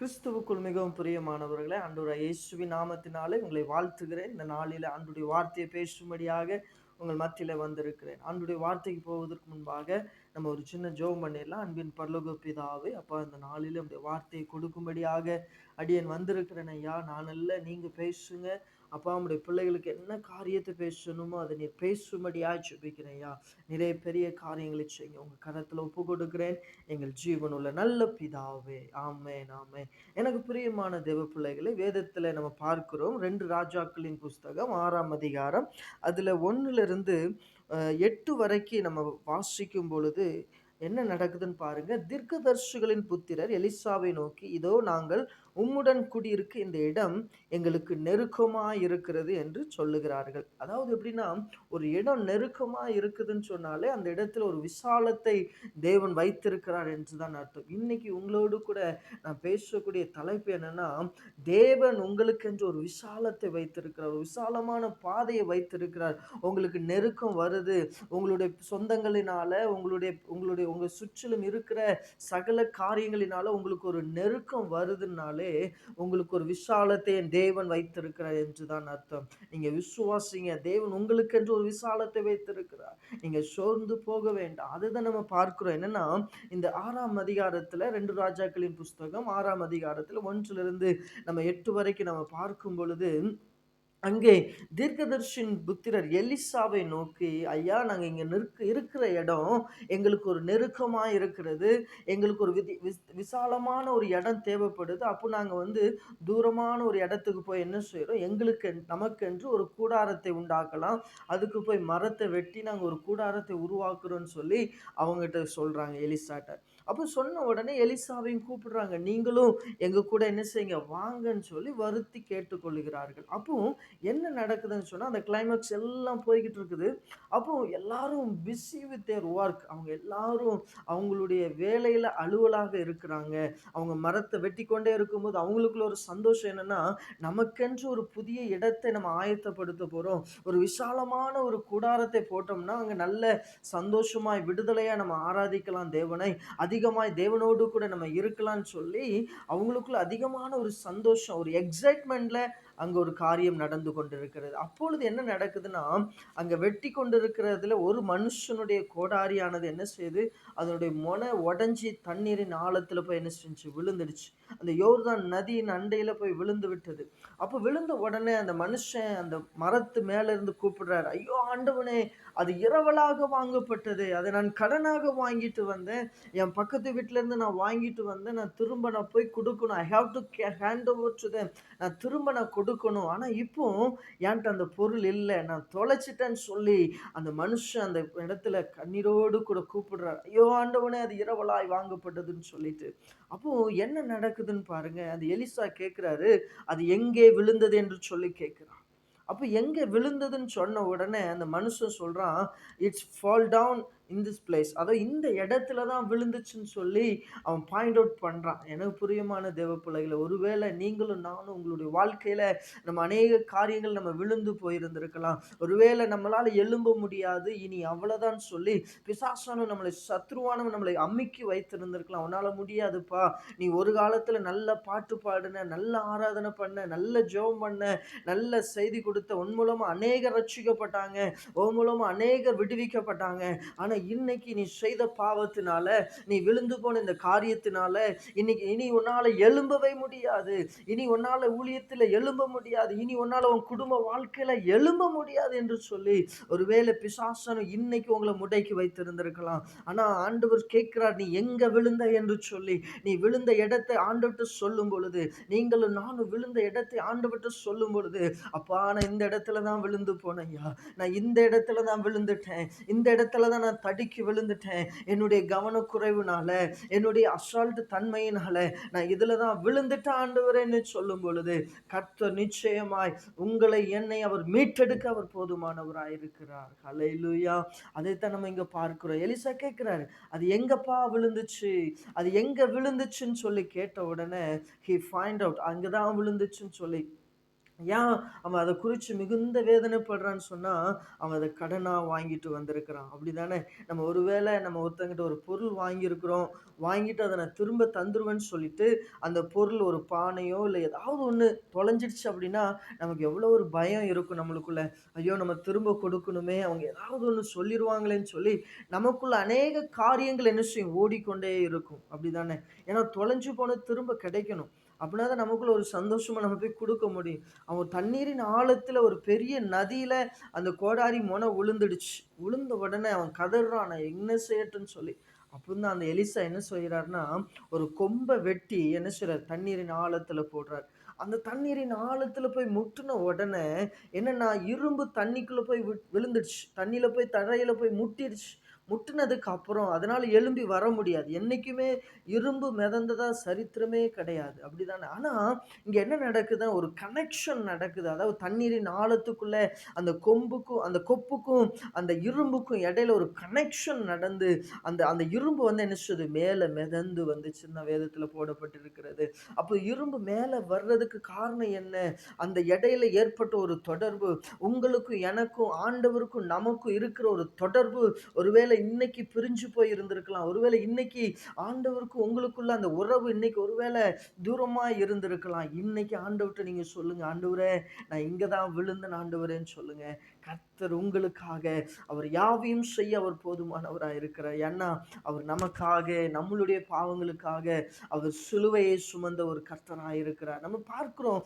கிறிஸ்துவுக்குள் மிகவும் பிரியமானவர்களே அன்றுடைய இயேசுவின் நாமத்தினாலே உங்களை வாழ்த்துகிறேன். இந்த நாளில் அன்றுடைய வார்த்தையை பேசும்படியாக உங்கள் மத்தியில் வந்திருக்கிறேன். அன்றுடைய வார்த்தைக்கு போவதற்கு முன்பாக நம்ம ஒரு சின்ன ஜோம் பண்ணிடலாம். அன்பின் பரலோக பிதாவே அப்போ அந்த நாளில் நம்முடைய வார்த்தையை கொடுக்கும்படியாக அடியன் வந்திருக்கிறேன் ஐயா. நான் இல்லை நீங்கள் பேசுங்க. அப்பா உங்களுடைய பிள்ளைகளுக்கு என்ன காரியத்தை பேசணுமோ அதை நீ பேசும்படியாக ஜெபிக்கிறேன் ஐயா. நிறைய பெரிய காரியங்களை செய்யுங்க. உங்கள் கரத்தில் ஒப்பு கொடுக்குறேன். எங்கள் ஜீவனுள்ள நல்ல பிதாவே. ஆமே நாமே எனக்கு பிரியமான தேவ பிள்ளைகளை வேதத்தில் நம்ம பார்க்கிறோம் ரெண்டு ராஜாக்களின் புஸ்தகம் ஆறாம் அதிகாரம். அதில் ஒன்றுலேருந்து எட்டு வரைக்கும் நம்ம வாசிக்கும் பொழுது என்ன நடக்குதுன்னு பாருங்க. தீர்க்கதர்ஷிகளின் புத்திரர் எலிசாவை நோக்கி இதோ நாங்கள் உம்முடன் குடியிருக்க இந்த இடம் எங்களுக்கு நெருக்கமாக இருக்கிறது என்று சொல்லுகிறார்கள். அதாவது எப்படின்னா ஒரு இடம் நெருக்கமாக இருக்குதுன்னு சொன்னாலே அந்த இடத்துல ஒரு விசாலத்தை தேவன் வைத்திருக்கிறார் என்று தான் அர்த்தம். இன்னைக்கு உங்களோடு கூட நான் பேசக்கூடிய தலைப்பு என்னன்னா தேவன் உங்களுக்கு என்று ஒரு விசாலத்தை வைத்திருக்கிறார் ஒரு விசாலமான பாதையை வைத்திருக்கிறார். உங்களுக்கு நெருக்கம் வருது. உங்களுடைய சொந்தங்களினால உங்களுடைய உங்களுடைய உங்கள் சுற்றிலும் இருக்கிற சகல காரியங்களினால உங்களுக்கு ஒரு நெருக்கம் வருதுனாலே உங்களுக்கு ஒரு விசாலத்தை என் தேவன் வைத்திருக்கிறார் என்று தான் அர்த்தம். நீங்கள் விசுவாசிங்க தேவன் உங்களுக்கு என்று ஒரு விசாலத்தை வைத்திருக்கிறார். நீங்கள் சோர்ந்து போக வேண்டாம். அதுதான் நம்ம பார்க்குறோம். என்னன்னா இந்த ஆறாம் அதிகாரத்தில் ரெண்டு ராஜாக்களின் புஸ்தகம் ஆறாம் அதிகாரத்தில் ஒன்றிலிருந்து நம்ம எட்டு வரைக்கும் நம்ம பார்க்கும் பொழுது அங்கே தீர்க்கதர்ஷின் புத்திரர் எலிசாவை நோக்கி ஐயா நாங்கள் இங்கே நிற்க இருக்கிற இடம் எங்களுக்கு ஒரு நெருக்கமாக இருக்கிறது. எங்களுக்கு ஒரு விதி விஸ் விசாலமான ஒரு இடம் தேவைப்படுது. அப்போ நாங்கள் வந்து தூரமான ஒரு இடத்துக்கு போய் என்ன செய்கிறோம் எங்களுக்கு நமக்கென்று ஒரு கூடாரத்தை உண்டாக்கலாம். அதுக்கு போய் மரத்தை வெட்டி நாங்கள் ஒரு கூடாரத்தை உருவாக்குறோன்னு சொல்லி அவங்ககிட்ட சொல்கிறாங்க எலிசாட்ட. அப்போ சொன்ன உடனே எலிசாவையும் கூப்பிடுறாங்க. நீங்களும் எங்கள் கூட என்ன செய்யுங்க வாங்கன்னு சொல்லி வருத்தி கேட்டுக்கொள்கிறார்கள் அப்போ என்ன நடக்குதுன்னு சொன்னால் அந்த கிளைமேக்ஸ் எல்லாம் போய்கிட்டு இருக்குது. அப்போ எல்லாரும் பிஸி வித் தேர் ஒர்க் அவங்க எல்லாரும் அவங்களுடைய வேலையில் அலுவலாக இருக்கிறாங்க. அவங்க மரத்தை வெட்டி கொண்டே இருக்கும்போது அவங்களுக்குள்ள ஒரு சந்தோஷம் என்னென்னா நமக்கென்று ஒரு புதிய இடத்தை நம்ம ஆயத்தப்படுத்த போகிறோம் ஒரு விசாலமான ஒரு கூடாரத்தை போட்டோம்னா அங்கே நல்ல சந்தோஷமாய் விடுதலையாக நம்ம ஆராதிக்கலாம் தேவனை. அதிகமாய் தேவனோடு கூட நம்ம இருக்கலாம்னு சொல்லி அவங்களுக்குள்ள அதிகமான ஒரு சந்தோஷம் ஒரு எக்ஸைட்மெண்ட்டில் அங்கே ஒரு காரியம் நடந்து கொண்டிருக்கிறது. அப்பொழுது என்ன நடக்குதுன்னா அங்கே வெட்டி கொண்டிருக்கிறதுல ஒரு மனுஷனுடைய கோடாரியானது என்ன செய்யுது அதனுடைய மொனை உடஞ்சி தண்ணீரின் ஆழத்தில் போய் என்ன செஞ்சு விழுந்துடுச்சு. அந்த யோர்தான் நதியின் அண்டையில் போய் விழுந்து விட்டது. அப்போ விழுந்த உடனே அந்த மனுஷன் அந்த மரத்து மேலேருந்து கூப்பிடுறாரு ஐயோ ஆண்டவனே அது இரவலாக வாங்கப்பட்டது. அதை நான் கடனாக வாங்கிட்டு வந்தேன். என் பக்கத்து வீட்டிலேருந்து நான் வாங்கிட்டு வந்தேன். நான் திரும்ப நான் போய் கொடுக்கணும். I have to hand over to then நான் திரும்ப நான் கொடுக்கணும். ஆனால் இப்போ என்கிட்ட அந்த பொருள் இல்லை. நான் தொலைச்சிட்டேன்னு சொல்லி அந்த மனுஷன் அந்த இடத்துல கண்ணீரோடு கூட கூப்பிடுறார். ஐயோ ஆண்டவனே அது இரவலாய் வாங்கப்பட்டதுன்னு சொல்லிட்டு. அப்போ என்ன நடக்குதுன்னு பாருங்க. அந்த எலிசா கேட்குறாரு அது எங்கே விழுந்தது என்று சொல்லி கேட்குறான் அப்போ எங்கே விழுந்ததுன்னு சொன்ன உடனே அந்த மனுஷன் சொல்கிறான் it's fall down in this place அதாவது இந்த இடத்துல தான் விழுந்துச்சுன்னு சொல்லி அவன் பாயிண்ட் அவுட் பண்ணுறான் எனக்கு புரியமான தேவ பிள்ளைகளை ஒருவேளை நீங்களும் நானும் உங்களுடைய வாழ்க்கையில் நம்ம அநேக காரியங்கள் நம்ம விழுந்து போயிருந்திருக்கலாம். ஒருவேளை நம்மளால் எழும்ப முடியாது. இனி அவ்வளோதான் சொல்லி பிசாசானும் நம்மளை சத்ருவானும் நம்மளை அம்மிக்கி வைத்திருந்திருக்கலாம். உன்னால் முடியாதுப்பா. நீ ஒரு காலத்தில் நல்ல பாட்டு பாடின நல்ல ஆராதனை பண்ண நல்ல ஜோம் பண்ண நல்ல செய்தி கொடுத்த உன் மூலமாக அநேகர் ரட்சிக்கப்பட்டாங்க. உன் மூலமாக அநேகர் விடுவிக்கப்பட்டாங்க. ஆனால் இன்னைக்கு நீ செய்த பாவத்தினால நீ விழுந்து போன இந்த காரியத்தினால இன்னைக்கு இனி உன்னால் எழும்பவே முடியாது. இனி உன்னால் ஊழியத்தில் எழும்ப முடியாது. இனி உன்னால் உன் குடும்ப வாழ்க்கையில் எழும்ப முடியாது என்று சொல்லி ஒருவேளை பிசாசனம் இன்னைக்கு உங்களை முடைக்கு வைத்திருந்திருக்கலாம். ஆனால் ஆண்டவர் கேட்கிறார் நீ எங்கே விழுந்த? என்று சொல்லி நீ விழுந்த இடத்தை ஆண்டுவிட்டு சொல்லும் பொழுது நீங்களும் நானும் விழுந்த இடத்தை ஆண்டுவிட்டு சொல்லும் பொழுது அப்பா நான் இந்த இடத்துல தான் விழுந்து போனையா நான் இந்த இடத்துல தான் விழுந்துட்டேன். இந்த இடத்துல தான் நான் தடுக்கி விழுந்துட்டேன். என்னுடைய கவனக்குறைவுனால என்னுடைய அசால்ட்டு தன்மையினால நான் இதில் தான் விழுந்துட்ட ஆண்டவரேன்னு சொல்லும் பொழுது கர்த்தர் நிச்சயமாய் உங்களை என்னை அவர் மீட்டெடுக்க அவர் போதுமானவராக இருக்கிறார் ஹலையிலுயா அதைத்தான் நம்ம இங்கே பார்க்கிறோம். எலிசா கேட்குறாரு அது எங்கப்பா விழுந்துச்சு? அது எங்கே விழுந்துச்சுன்னு சொல்லி கேட்ட உடனே ஹி ஃபைண்ட் அவுட் அங்கே தான் விழுந்துச்சுன்னு சொல்லி ஏன் அவன் அதை குறித்து மிகுந்த வேதனைப்படுறான்னு சொன்னால் அவன் அதை கடனாக வாங்கிட்டு வந்திருக்கிறான். அப்படி தானே நம்ம ஒருவேளை நம்ம ஒருத்தங்கிட்ட ஒரு பொருள் வாங்கியிருக்கிறோம் வாங்கிட்டு அதை நான் திரும்ப தந்துருவேன்னு சொல்லிட்டு அந்த பொருள் ஒரு பானையோ இல்லை ஏதாவது ஒன்று தொலைஞ்சிடுச்சு அப்படின்னா நமக்கு எவ்வளோ ஒரு பயம் இருக்கும் நம்மளுக்குள்ள. ஐயோ நம்ம திரும்ப கொடுக்கணுமே அவங்க ஏதாவது ஒன்று சொல்லிடுவாங்களேன்னு சொல்லி நமக்குள்ள அநேக காரியங்கள் என்ன செய்யும்? ஓடிக்கொண்டே இருக்கும். அப்படி தானே ஏன்னா தொலைஞ்சு போனது திரும்ப கிடைக்கணும். அப்படின்னா தான் நமக்குள்ள ஒரு சந்தோஷமா நம்ம போய் கொடுக்க முடியும். அவன் தண்ணீரின் ஆழத்துல ஒரு பெரிய நதியில அந்த கோடாரி முனை விழுந்துடுச்சு விழுந்த உடனே அவன் கதறான். நான் என்ன செய்யட்டுன்னு சொல்லி. தான் அந்த எலிசா என்ன செய்கிறாருன்னா ஒரு கொம்பை வெட்டி என்ன செய்கிறார் தண்ணீரின் ஆழத்துல போடுறார். அந்த தண்ணீரின் ஆழத்துல போய் முட்டின உடனே என்னன்னா இரும்பு தண்ணிக்குள்ள போய் விழுந்துடுச்சு. தண்ணியில போய் தரையில போய் முட்டிடுச்சு. முட்டினதுக்கு அப்புறம் அதனால் எழும்பி வர முடியாது. என்றைக்குமே இரும்பு மிதந்ததா சரித்திரமே கிடையாது. அப்படிதானே? ஆனால் இங்கே என்ன நடக்குதுன்னா ஒரு கனெக்ஷன் நடக்குது. அதாவது தண்ணீரின் ஆழத்துக்குள்ளே அந்த கொம்புக்கும் அந்த கொப்புக்கும் அந்த இரும்புக்கும் இடையில ஒரு கனெக்ஷன் நடந்து அந்த அந்த இரும்பு வந்து என்ன மேலே மிதந்து வந்து சின்ன வேதத்தில் போடப்பட்டிருக்கிறது. அப்போ இரும்பு மேலே வர்றதுக்கு காரணம் என்ன? அந்த இடையில ஏற்பட்ட ஒரு தொடர்பு உங்களுக்கும் எனக்கும் ஆண்டவருக்கும் நமக்கும் இருக்கிற ஒரு தொடர்பு ஒருவேளை இன்னைக்கு பிரிஞ்சு போய் இருந்திருக்கலாம் ஒருவேளை இன்னைக்கு ஆண்டவருக்கும் உங்களுக்குள்ள அந்த உறவு இன்னைக்கு ஒருவேளை தூரமாக இருந்திருக்கலாம். இன்னைக்கு ஆண்டவர்கிட்ட நீங்கள் சொல்லுங்கள் ஆண்டவரே நான் இங்கே தான் விழுந்தேன் ஆண்டவரேன்னு சொல்லுங்கள் கர்த்தர் உங்களுக்காக அவர் யாவையும் செய்ய அவர் போதுமானவராக இருக்கிறார். ஏன்னா அவர் நமக்காக நம்மளுடைய பாவங்களுக்காக அவர் சிலுவையை சுமந்த ஒரு கர்த்தராக இருக்கிறார். நம்ம பார்க்குறோம்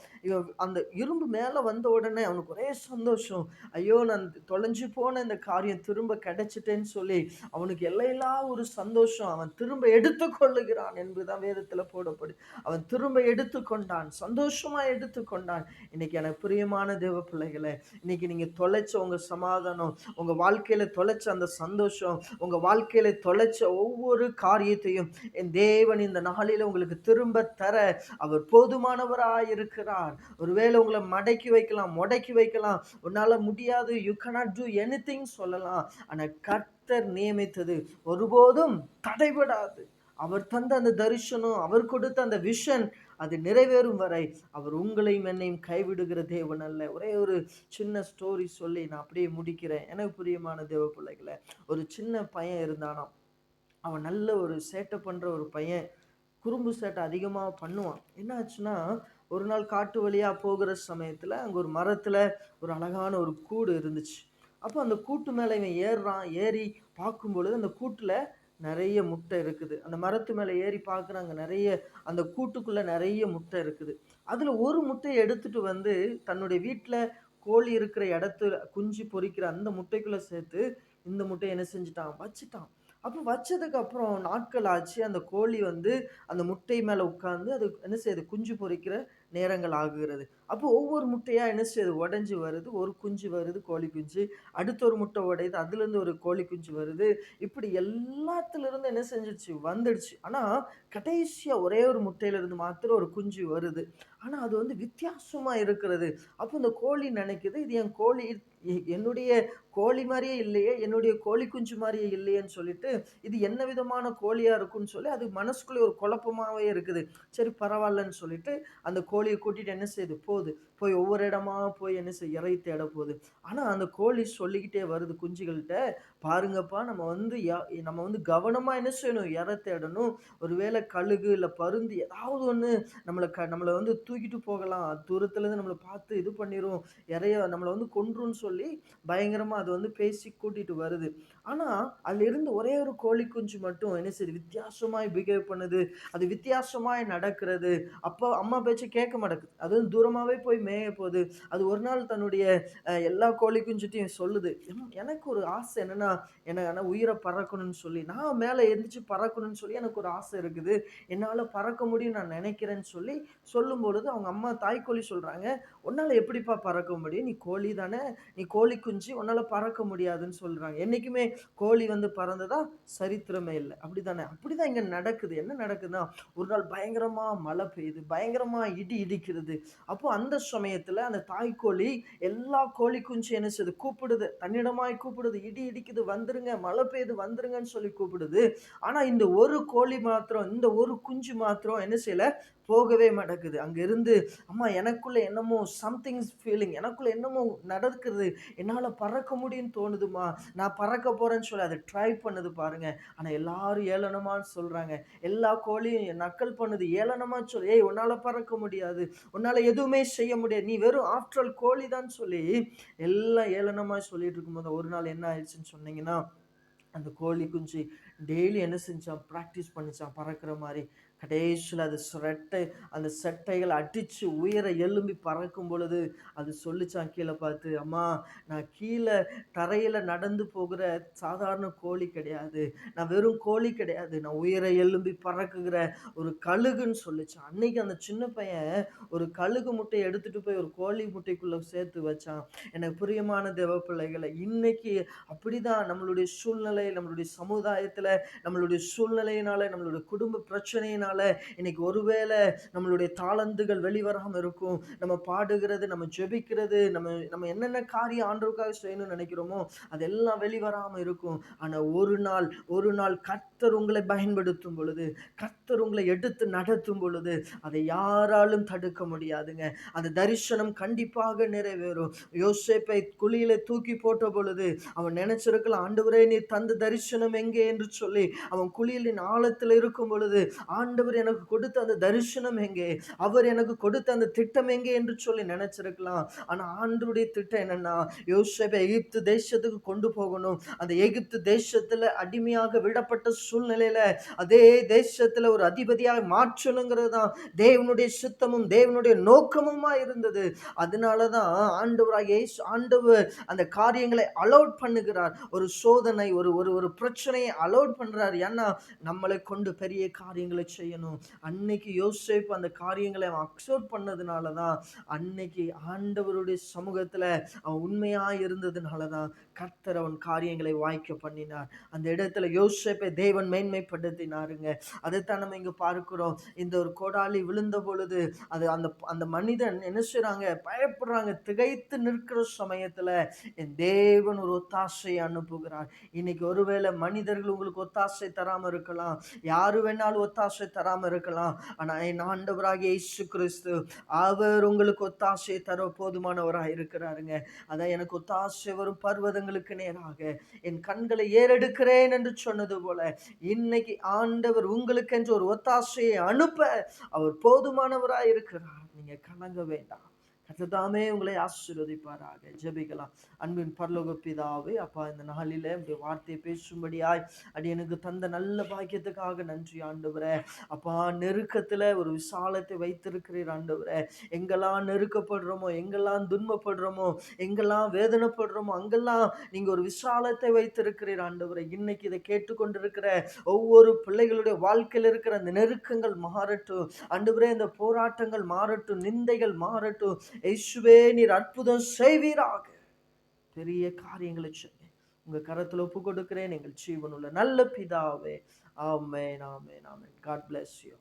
அந்த இரும்பு மேலே வந்த உடனே அவனுக்கு ஒரே சந்தோஷம். ஐயோ நான் தொலைஞ்சு போன இந்த காரியம் திரும்ப கிடைச்சிட்டேன்னு சொல்லி அவனுக்கு எல்லையில்லா ஒரு சந்தோஷம். அவன் திரும்ப எடுத்துக்கொள்ளுகிறான் என்பதுதான் வேதத்தில் போடப்படும் அவன் திரும்ப எடுத்துக்கொண்டான் சந்தோஷமாக எடுத்துக்கொண்டான் இன்னைக்கு எனக்கு பிரியமான தேவ பிள்ளைகளை இன்னைக்கு நீங்கள் தொலைச்சி உங்க சமாதானம் உங்கள் வாழ்க்கையில் தொலைச்ச அந்த சந்தோஷம் உங்கள் வாழ்க்கையில் தொலைச்ச ஒவ்வொரு காரியத்தையும் என் தேவன் இந்த நாளில் உங்களுக்கு திரும்ப தர அவர் போதுமானவராக இருக்கிறார் ஒருவேளை உங்களை மடக்கி வைக்கலாம் முடக்கி வைக்கலாம் உன்னால் முடியாது யூ கனாட் டூ எனி சொல்லலாம். ஆனால் கர்த்தர் நியமித்தது ஒருபோதும் தடைபடாது. அவர் தந்த அந்த தரிசனம் அவர் கொடுத்த அந்த விஷன் அது நிறைவேறும் வரை அவர் உங்களையும் என்னையும் கைவிடுகிற தேவன் அல்ல. ஒரே ஒரு சின்ன ஸ்டோரி சொல்லி நான் அப்படியே முடிக்கிறேன். எனக்கு பிரியமான தேவ பிள்ளைகளை ஒரு சின்ன பையன் இருந்தானா அவன் நல்ல ஒரு சேட்டை பண்ணுற ஒரு பையன் குறும்பு சேட்டை அதிகமாக பண்ணுவான். என்ன ஆச்சுன்னா ஒரு நாள் காட்டு வழியாக போகிற சமயத்தில் அங்கே ஒரு மரத்தில் ஒரு அழகான ஒரு கூடு இருந்துச்சு. அப்போ அந்த கூட்டு மேலே இவன் ஏறுறான். ஏறி பார்க்கும் பொழுது அந்த கூட்டில் நிறைய முட்டை இருக்குது. அந்த மரத்து மேலே ஏறி பார்க்குறாங்க நிறைய அந்த கூட்டுக்குள்ளே நிறைய முட்டை இருக்குது. அதில் ஒரு முட்டையை எடுத்துகிட்டு வந்து தன்னுடைய வீட்டில் கோழி இருக்கிற இடத்துல குஞ்சு பொறிக்கிற அந்த முட்டைக்குள்ளே சேர்த்து இந்த முட்டையை என்ன செஞ்சுட்டான்? வச்சுட்டான். அப்போ வச்சதுக்கப்புறம் நாட்கள் ஆச்சு. அந்த கோழி வந்து அந்த முட்டை மேலே உட்காந்து அது என்ன செய்யுது? குஞ்சு பொறிக்கிற நேரங்கள் ஆகுகிறது. அப்போ ஒவ்வொரு முட்டையாக என்ன செய்யுது உடஞ்சி வருது. ஒரு குஞ்சு வருது கோழி குஞ்சு. அடுத்த ஒரு முட்டை உடையுது. அதுலேருந்து ஒரு கோழி குஞ்சு வருது. இப்படி எல்லாத்துலேருந்து என்ன செஞ்சிடுச்சு வந்துடுச்சு. ஆனால் கடைசியாக ஒரே ஒரு முட்டையிலேருந்து மாத்திரம் ஒரு குஞ்சு வருது. ஆனால் அது வந்து வித்தியாசமாக இருக்கிறது. அப்போ இந்த கோழி நினைக்குது இது என் கோழி என்னுடைய கோழி மாதிரியே இல்லையே என்னுடைய கோழி குஞ்சு மாதிரியே இல்லையேன்னு சொல்லிட்டு இது என்ன விதமான கோழியாக இருக்குன்னு சொல்லி அது மனசுக்குள்ளே ஒரு குழப்பமாகவே இருக்குது. சரி பரவாயில்லன்னு சொல்லிட்டு அந்த கோழியை கூட்டிகிட்டு என்ன செய்யுது போகுது போய் ஒவ்வொரு இடமா போய் என்ன செய்ய இறை தேட போகுது. ஆனால் அந்த கோழி சொல்லிக்கிட்டே வருது குஞ்சுகள்கிட்ட பாருங்கப்பா நம்ம வந்து நம்ம வந்து கவனமாக என்ன செய்யணும்? இறை தேடணும். ஒருவேளை கழுகு இல்லை பருந்து ஏதாவது ஒன்று நம்மளை க நம்மளை வந்து தூக்கிட்டு போகலாம். தூரத்துலேருந்து நம்மளை பார்த்து இது பண்ணிடும் இறைய நம்மளை வந்து கொன்றுன்னு சொல்லி பயங்கரமாக அது வந்து பேசி கூட்டிகிட்டு வருது. ஆனால் அதிலிருந்து ஒரே ஒரு கோழி குஞ்சு மட்டும் என்ன செய்யுது? வித்தியாசமாய் பிஹேவ் பண்ணுது. அது வித்தியாசமாய் நடக்கிறது. அப்போ அம்மா பேச்சு கேட்க மாட்டேங்குது. அதுவும் தூரமாகவே போய் மேய போகுது. அது ஒரு நாள் தன்னுடைய எல்லா கோழி குஞ்சுட்டையும் சொல்லுது. எனக்கு ஒரு ஆசை என்னென்னா எனக்கு ஆனால் உயிரை பறக்கணும்னு சொல்லி. நான் மேலே எந்திரிச்சு பறக்கணும்னு சொல்லி எனக்கு ஒரு ஆசை இருக்குது. என்னால் பறக்க முடியும் நான் நினைக்கிறேன்னு சொல்லி சொல்லும் பொழுது அவங்க அம்மா தாய்க்கோழி சொல்கிறாங்க உன்னால் எப்படிப்பா பறக்க முடியும்? நீ கோழி தானே? நீ கோழி குஞ்சு உன்னால் பறக்க முடியாதுன்னு சொல்கிறாங்க என்றைக்குமே கோழி வந்து பறந்ததா சரித்திரமே இல்லை. அப்படி தானே அப்படி தான் இங்கே நடக்குது. என்ன நடக்குதுன்னா ஒரு நாள் பயங்கரமாக மழை பெய்யுது. பயங்கரமாக இடி இடிக்கிறது. அப்போது அந்த சமயத்தில் அந்த தாய்க்கோழி எல்லா கோழி குஞ்சு என்ன செய்யுது கூப்பிடுது. தன்னிடமாய் கூப்பிடுது. இடி இடிக்குது. வந்துருங்க. மழை பெய்யுது. வந்துருங்கன்னு சொல்லி கூப்பிடுது. ஆனால் இந்த ஒரு கோழி மாத்திரம் இந்த ஒரு குஞ்சு மாத்திரம் என்ன செய்யலை? போகவே மாட்டேங்குது. அங்கேருந்து அம்மா எனக்குள்ளே என்னமோ சம்திங் ஃபீலிங் எனக்குள்ளே என்னமோ நடக்குது என்னால் பறக்க முடியும்னு தோணுதுமா நான் பறக்க போகிறேன்னு சொல்லி அதை ட்ரை பண்ணுது பாருங்க. ஆனால் எல்லாரும் ஏளனமான்னு சொல்கிறாங்க எல்லா கோழியும் நக்கல் பண்ணுது. ஏளனமாக சொல்லி ஏய் உன்னால் பறக்க முடியாது. உன்னால் எதுவுமே செய்ய முடியாது. நீ வெறும் ஆஃப்டர் கோழி தான் சொல்லி எல்லாம் ஏளனமாக சொல்லிட்டு இருக்கும்போது ஒரு நாள் என்ன ஆயிடுச்சுன்னு சொன்னீங்கன்னா அந்த கோழி குஞ்சு டெய்லி என்ன செஞ்சான்? ப்ராக்டிஸ் பண்ணிச்சான் பறக்கிற மாதிரி. கடைசியில் அது ரெட்டை அந்த செட்டைகள் அடித்து உயிரை எலும்பி பறக்கும் பொழுது அது சொல்லிச்சான் கீழே பார்த்து அம்மா நான் கீழே தரையில் நடந்து போகிற சாதாரண கோழி கிடையாது. நான் வெறும் கோழி கிடையாது. நான் உயிரை எலும்பி பறக்குகிற ஒரு கழுகுன்னு சொல்லிச்சான் அன்னைக்கு அந்த சின்ன பையன் ஒரு கழுகு முட்டையை எடுத்துகிட்டு போய் ஒரு கோழி முட்டைக்குள்ளே சேர்த்து வச்சான். எனக்கு பிரியமான தேவ பிள்ளைகளை இன்னைக்கு அப்படிதான் நம்மளுடைய சூழ்நிலை நம்மளுடைய சமுதாயத்தில் நம்மளுடைய சூழ்நிலையினால நம்மளுடைய குடும்ப பிரச்சனையினால் இன்னைக்கு ஒருவேளை நம்மளுடைய தாளந்துகள் வெளிவராமல் இருக்கும். நம்ம பாடுகிறது நம்ம ஜெபிக்கிறது நம்ம நம்ம என்னென்ன காரியம் ஆண்டவருக்காக செய்யணும்னு நினைக்கிறோமோ அதெல்லாம் வெளிவராமல் இருக்கும். ஆனால் ஒரு நாள் ஒரு நாள் கர்த்தர் உங்களை பயன்படுத்தும் பொழுது கர்த்தர் உங்களை எடுத்து நடத்தும் பொழுது அதை யாராலும் தடுக்க முடியாதுங்க. அந்த தரிசனம் கண்டிப்பாக நிறைவேறும். யோசேப்பை குழியில தூக்கி போட்ட பொழுது அவன் நினைச்சிருக்கலாம் ஆண்டவரே நீ தந்த தரிசனம் எங்கே? என்று சொல்லி அவன் குழியிலின் ஆழத்தில் இருக்கும் பொழுது ஆண்டு ஆண்டவர் எனக்கு கொடுத்த அந்த தரிசனம் எங்கே? அவர் எனக்கு கொடுத்த அந்த திட்டம் எங்கே என்று சொல்லி நினைச்சிருக்கலாம். ஆனா ஆண்டருடைய திட்டம் என்னன்னா யோசேப்பை எகிப்து தேசத்துக்கு கொண்டு போகணும். அந்த எகிப்து தேசத்துல அடிமையாக விடப்பட்ட சூழ்நிலையில அதே தேசத்தில் ஒரு அதிபதியாக மாற்றணுங்கிறது தான் தேவனுடைய சித்தமும் தேவனுடைய நோக்கமுமா இருந்தது. அதனால தான் ஆண்டவராக ஆண்டவர் அந்த காரியங்களை அலோட் பண்ணுகிறார். ஒரு சோதனை ஒரு ஒரு ஒரு பிரச்சனையை அலோட் பண்ணுறார் ஏன்னா நம்மளை கொண்டு பெரிய காரியங்களை செய்யணும். அன்னைக்கு யோசிப்பு அந்த காரியங்களை அவன் அக்செப்ட் பண்ணதுனால தான் அன்னைக்கு ஆண்டவருடைய சமூகத்தில் அவன் உண்மையாக இருந்ததுனால தான் கர்த்தர் அவன் காரியங்களை வாய்க்க பண்ணினார். அந்த இடத்துல யோசிப்பை தேவன் மேன்மைப்படுத்தினாருங்க. அதைத்தான் நம்ம இங்கே பார்க்கிறோம். இந்த ஒரு கோடாலி விழுந்த பொழுது அது அந்த அந்த மனிதன் என்ன செய்கிறாங்க பயப்படுறாங்க. திகைத்து நிற்கிற சமயத்தில் என் தேவன் ஒரு ஒத்தாசையை அனுப்புகிறார். இன்னைக்கு ஒருவேளை மனிதர்கள் உங்களுக்கு ஒத்தாசை தராமல் இருக்கலாம். யாரு வேணாலும் ஒத்தாசை தராமல் இருக்கலாம். ஆனால் என் ஆண்டவராக இயேசு கிறிஸ்து அவர் உங்களுக்கு ஒத்தாசை தர போதுமானவராக இருக்கிறாருங்க. அதான் எனக்கு ஒத்தாசை வரும் பர்வதங்களுக்கு நேராக. என் கண்களை ஏறெடுக்கிறேன் என்று சொன்னது போல இன்னைக்கு ஆண்டவர் உங்களுக்கு என்று ஒரு ஒத்தாசையை அனுப்ப அவர் போதுமானவராக இருக்கிறார். நீங்கள் கலங்க வேண்டாம். கர்த்ததாமே உங்களை ஆசீர்வதிப்பாராக. ஜெபிக்கலாம். அன்பின் பரலோக பிதாவே அப்பா இந்த நாளில உடைய வார்த்தையை பேசும்படியாய் அடி எனக்கு தந்த நல்ல பாக்கியத்துக்காக நன்றி ஆண்டவரே. அப்பா நெருக்கத்துல ஒரு விசாலத்தை வைத்திருக்கிறீர் ஆண்டவரே. எங்கெல்லாம் நெருக்கப்படுறோமோ எங்கெல்லாம் துன்பப்படுறோமோ எங்கெல்லாம் வேதனைப்படுறோமோ அங்கெல்லாம் நீங்க ஒரு விசாலத்தை வைத்திருக்கிறீர் ஆண்டவரே. இன்னைக்கு இதை கேட்டுக்கொண்டிருக்கிற ஒவ்வொரு பிள்ளைகளுடைய வாழ்க்கையில் இருக்கிற அந்த நெருக்கங்கள் மாறட்டும். ஆண்டவரே இந்த போராட்டங்கள் மாறட்டும் நிந்தைகள் மாறட்டும். இயேசுவே நீர் அற்புதம் செய்வீராக. பெரிய காரியங்களை செய்ய உங்க கரத்துல ஒப்பு கொடுக்கிறேன் எங்கள் ஜீவனுள்ள நல்ல பிதாவே. ஆமென் ஆமென் ஆமென். God bless you